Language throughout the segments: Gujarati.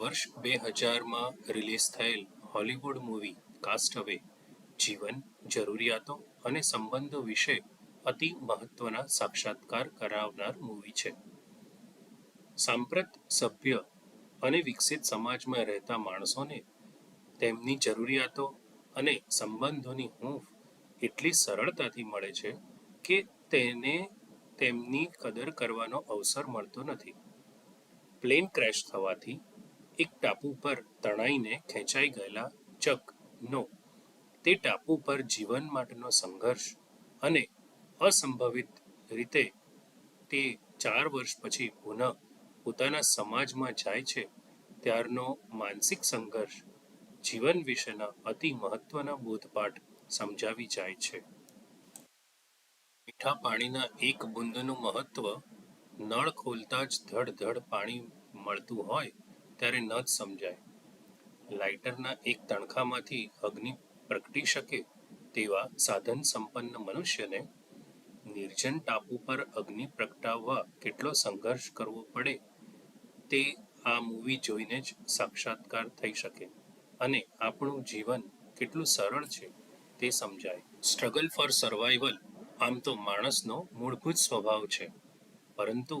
વર્ષ બે હજારમાં રિલીઝ થયેલ હોલિવૂડ મૂવી કાસ્ટ અવે, જીવન, જરૂરિયાતો અને સંબંધો વિશે અતિ મહત્વના સાક્ષાત્કાર કરાવનાર મૂવી છે. સાંપ્રત સભ્ય અને વિકસિત સમાજમાં રહેતા માણસોને તેમની જરૂરિયાતો અને સંબંધોની હૂંફ એટલી સરળતાથી મળે છે કે તેને તેમની કદર કરવાનો અવસર મળતો નથી. પ્લેન ક્રેશ થવાથી એક ટાપુ પર તણાઈને ખેંચાઈ ગયેલા ચકનો તે ટાપુ પર જીવન માટેનો સંઘર્ષ અને અસંભવિત રીતે તે ચાર વર્ષ પછી પુનઃ પોતાના સમાજમાં જાય છે ત્યારનો માનસિક સંઘર્ષ જીવન વિશેના અતિ મહત્વના બોધપાઠ સમજાવી જાય છે. મીઠા પાણીના એક બુંદનું મહત્વ નળ ખોલતા જ ધડ ધડ પાણી મળતું હોય ત્યારે ન જ સમજાય. લાઇટરના એક તણખામાંથી અગ્નિ પ્રગટી શકે તેવા સાધન સંપન્ન મનુષ્યને નિર્જન ટાપુ પર અગ્નિ પ્રગટાવવા કેટલો સંઘર્ષ કરવો પડે તે આ મૂવી જોઈને જ સાક્ષાત્કાર થઈ શકે અને આપણું જીવન કેટલું સરળ છે તે સમજાય. સ્ટ્રગલ ફોર સર્વાઈવલ આમ તો માણસનો મૂળભૂત સ્વભાવ છે. પરંતુ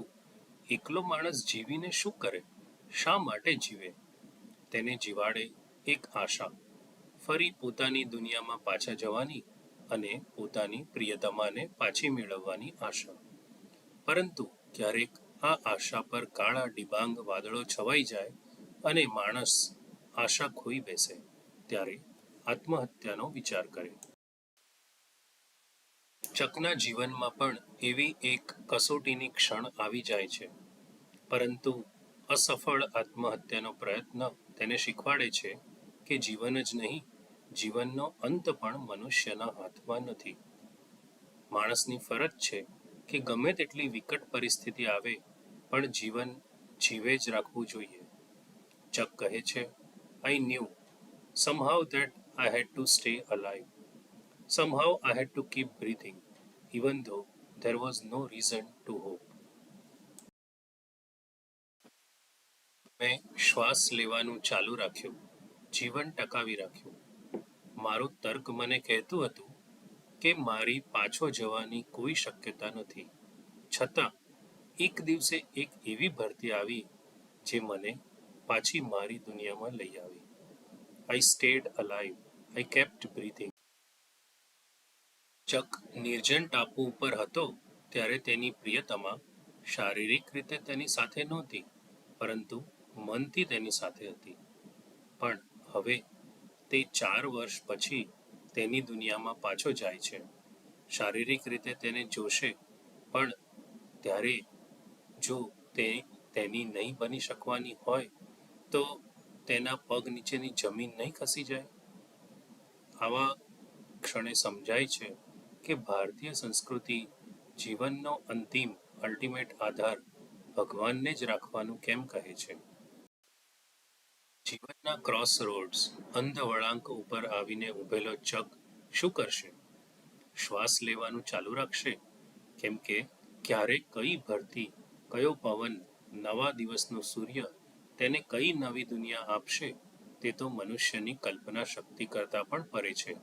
એકલો માણસ જીવીને શું કરે? શા માટે જીવે? તેને જીવાડે એક આશા. ફરી પોતાની દુનિયામાં પાછા જવાની અને પોતાની પ્રિયતમાને પાછી મેળવવાની આશા. પરંતુ ક્યારેક આ આશા પર કાળા ડિબાંગ વાદળો છવાઈ જાય અને માણસ આશા ખોઈ બેસે ત્યારે આત્મહત્યાનો વિચાર કરે. ચકના જીવનમાં પણ એવી એક કસોટીની ક્ષણ આવી જાય છે. પરંતુ અસફળ આત્મહત્યાનો પ્રયત્ન તેને શીખવાડે છે કે જીવન જ નહીં, જીવનનો અંત પણ મનુષ્યના હાથમાં નથી. માણસની ફરજ છે કે ગમે તેટલી વિકટ પરિસ્થિતિ આવે, પણ જીવન જીવે જ રાખવું જોઈએ. ચક કહે છે I knew somehow that I had to stay alive somehow I had to keep breathing even though there was no reason to hope મેં શ્વાસ લેવાનું ચાલુ રાખ્યું, જીવન ટકાવી રાખ્યું. મારું તર્ક મને કહેતું હતું કે મારી પાછો જવાની કોઈ શક્યતા નથી. છતાં, એક દિવસે એક એવી ભરતી આવી જે મને પાછી મારી દુનિયામાં લઈ આવી. I stayed alive I kept breathing ચક નિર્જન ટાપુ ઉપર હતો ત્યારે તેની પ્રિયતમા શારીરિક રીતે તેની સાથે નહોતી, પરંતુ મનથી તેની સાથે હતી. પણ હવે તે ચાર વર્ષ પછી તેની દુનિયામાં પાછો જાય છે. શારીરિક રીતે તેને જોશે, પણ ત્યારે જો તે તેની નહીં બની શકવાની હોય, તો તેના પગ નીચેની જમીન નહીં ખસી જાય? આવા ક્ષણે સમજાય છે કે ભારતીય સંસ્કૃતિ જીવનનો અંતિમ અલ્ટિમેટ આધાર ભગવાનને જ રાખવાનું કેમ કહે છે? જીવનના ક્રોસ રોડ્સ અંધ વળાંક ઉપર આવીને ઊભેલો ચક શું કરશે? શ્વાસ લેવાનું ચાલુ રાખશે? કેમ કે ક્યારે કઈ ભરતી, કયો પવન, નવા દિવસનો સૂર્ય તેને કઈ નવી દુનિયા આપશે તે તો મનુષ્યની કલ્પના શક્તિ કરતાં પણ પરે છે.